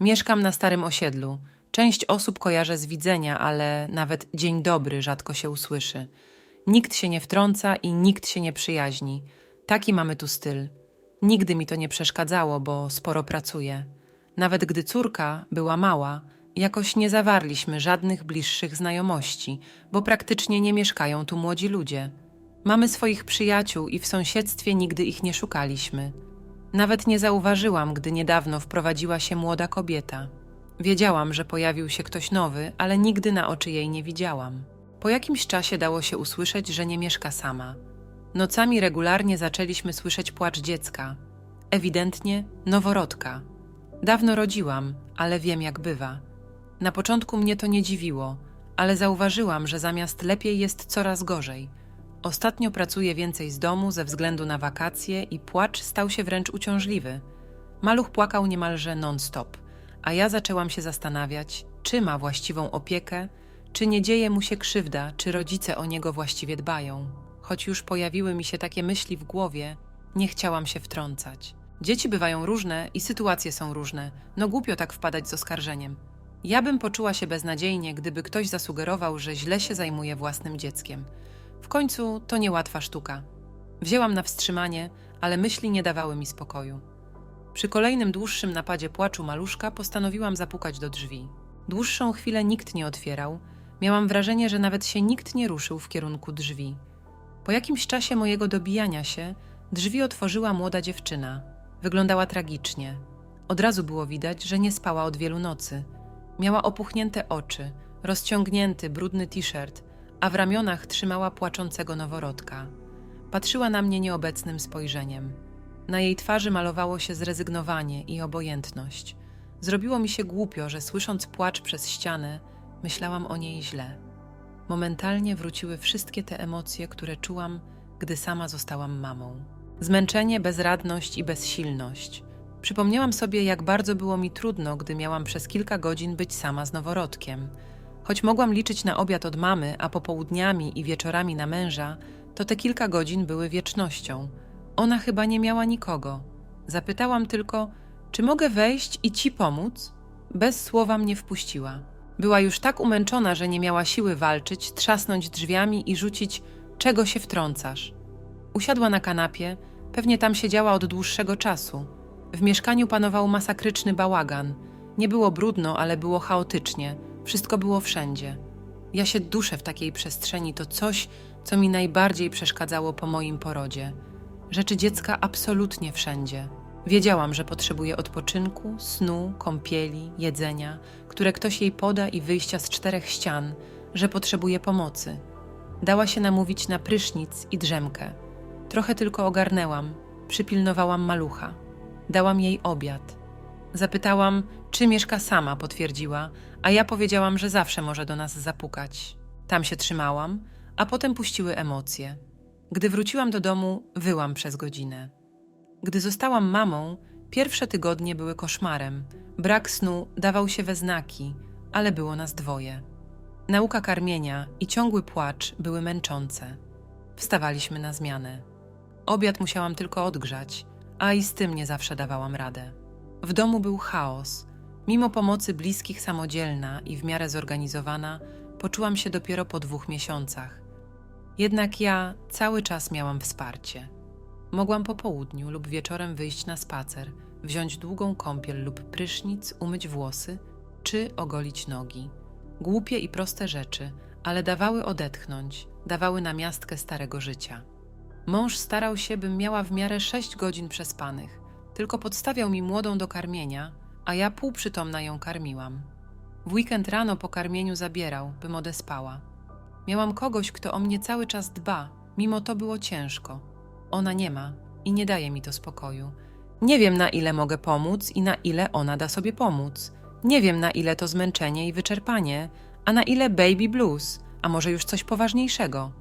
Mieszkam na starym osiedlu. Część osób kojarzę z widzenia, ale nawet dzień dobry rzadko się usłyszy. Nikt się nie wtrąca i nikt się nie przyjaźni. Taki mamy tu styl. Nigdy mi to nie przeszkadzało, bo sporo pracuję. Nawet gdy córka była mała, jakoś nie zawarliśmy żadnych bliższych znajomości, bo praktycznie nie mieszkają tu młodzi ludzie. Mamy swoich przyjaciół i w sąsiedztwie nigdy ich nie szukaliśmy. Nawet nie zauważyłam, gdy niedawno wprowadziła się młoda kobieta. Wiedziałam, że pojawił się ktoś nowy, ale nigdy na oczy jej nie widziałam. Po jakimś czasie dało się usłyszeć, że nie mieszka sama. Nocami regularnie zaczęliśmy słyszeć płacz dziecka. Ewidentnie noworodka. Dawno rodziłam, ale wiem jak bywa. Na początku mnie to nie dziwiło, ale zauważyłam, że zamiast lepiej jest coraz gorzej. Ostatnio pracuję więcej z domu ze względu na wakacje i płacz stał się wręcz uciążliwy. Maluch płakał niemalże non-stop, a ja zaczęłam się zastanawiać, czy ma właściwą opiekę, czy nie dzieje mu się krzywda, czy rodzice o niego właściwie dbają. Choć już pojawiły mi się takie myśli w głowie, nie chciałam się wtrącać. Dzieci bywają różne i sytuacje są różne, no głupio tak wpadać z oskarżeniem. Ja bym poczuła się beznadziejnie, gdyby ktoś zasugerował, że źle się zajmuje własnym dzieckiem. W końcu to niełatwa sztuka. Wzięłam na wstrzymanie, ale myśli nie dawały mi spokoju. Przy kolejnym dłuższym napadzie płaczu maluszka postanowiłam zapukać do drzwi. Dłuższą chwilę nikt nie otwierał. Miałam wrażenie, że nawet się nikt nie ruszył w kierunku drzwi. Po jakimś czasie mojego dobijania się, drzwi otworzyła młoda dziewczyna. Wyglądała tragicznie. Od razu było widać, że nie spała od wielu nocy. Miała opuchnięte oczy, rozciągnięty, brudny t-shirt, a w ramionach trzymała płaczącego noworodka. Patrzyła na mnie nieobecnym spojrzeniem. Na jej twarzy malowało się zrezygnowanie i obojętność. Zrobiło mi się głupio, że słysząc płacz przez ścianę, myślałam o niej źle. Momentalnie wróciły wszystkie te emocje, które czułam, gdy sama zostałam mamą. Zmęczenie, bezradność i bezsilność. Przypomniałam sobie, jak bardzo było mi trudno, gdy miałam przez kilka godzin być sama z noworodkiem. Choć mogłam liczyć na obiad od mamy, a popołudniami i wieczorami na męża, to te kilka godzin były wiecznością. Ona chyba nie miała nikogo. Zapytałam tylko, czy mogę wejść i ci pomóc? Bez słowa mnie wpuściła. Była już tak umęczona, że nie miała siły walczyć, trzasnąć drzwiami i rzucić, czego się wtrącasz. Usiadła na kanapie, pewnie tam siedziała od dłuższego czasu. W mieszkaniu panował masakryczny bałagan. Nie było brudno, ale było chaotycznie. Wszystko było wszędzie. Ja się duszę w takiej przestrzeni, to coś, co mi najbardziej przeszkadzało po moim porodzie. Rzeczy dziecka absolutnie wszędzie. Wiedziałam, że potrzebuje odpoczynku, snu, kąpieli, jedzenia, które ktoś jej poda i wyjścia z czterech ścian, że potrzebuje pomocy. Dała się namówić na prysznic i drzemkę. Trochę tylko ogarnęłam, przypilnowałam malucha. Dałam jej obiad. Zapytałam, czy mieszka sama, potwierdziła, a ja powiedziałam, że zawsze może do nas zapukać. Tam się trzymałam, a potem puściły emocje. Gdy wróciłam do domu, wyłam przez godzinę. Gdy zostałam mamą, pierwsze tygodnie były koszmarem. Brak snu dawał się we znaki, ale było nas dwoje. Nauka karmienia i ciągły płacz były męczące. Wstawaliśmy na zmianę. Obiad musiałam tylko odgrzać, a i z tym nie zawsze dawałam radę. W domu był chaos. Mimo pomocy bliskich samodzielna i w miarę zorganizowana, poczułam się dopiero po dwóch miesiącach. Jednak ja cały czas miałam wsparcie. Mogłam po południu lub wieczorem wyjść na spacer, wziąć długą kąpiel lub prysznic, umyć włosy czy ogolić nogi. Głupie i proste rzeczy, ale dawały odetchnąć, dawały namiastkę starego życia. Mąż starał się, bym miała w miarę sześć godzin przespanych. Tylko podstawiał mi młodą do karmienia, a ja półprzytomna ją karmiłam. W weekend rano po karmieniu zabierał, bym odespała. Miałam kogoś, kto o mnie cały czas dba, mimo to było ciężko. Ona nie ma i nie daje mi to spokoju. Nie wiem, na ile mogę pomóc i na ile ona da sobie pomóc. Nie wiem, na ile to zmęczenie i wyczerpanie, a na ile baby blues, a może już coś poważniejszego.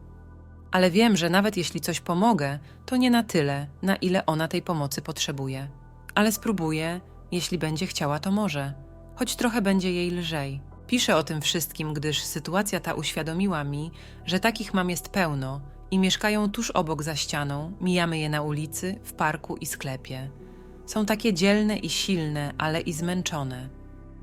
Ale wiem, że nawet jeśli coś pomogę, to nie na tyle, na ile ona tej pomocy potrzebuje. Ale spróbuję, jeśli będzie chciała, to może. Choć trochę będzie jej lżej. Piszę o tym wszystkim, gdyż sytuacja ta uświadomiła mi, że takich mam jest pełno i mieszkają tuż obok za ścianą, mijamy je na ulicy, w parku i sklepie. Są takie dzielne i silne, ale i zmęczone.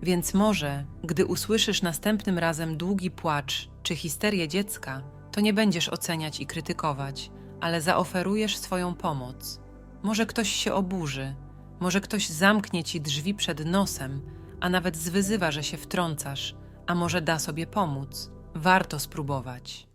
Więc może, gdy usłyszysz następnym razem długi płacz czy histerię dziecka, to nie będziesz oceniać i krytykować, ale zaoferujesz swoją pomoc. Może ktoś się oburzy, może ktoś zamknie ci drzwi przed nosem, a nawet zwyzywa, że się wtrącasz, a może da sobie pomóc. Warto spróbować.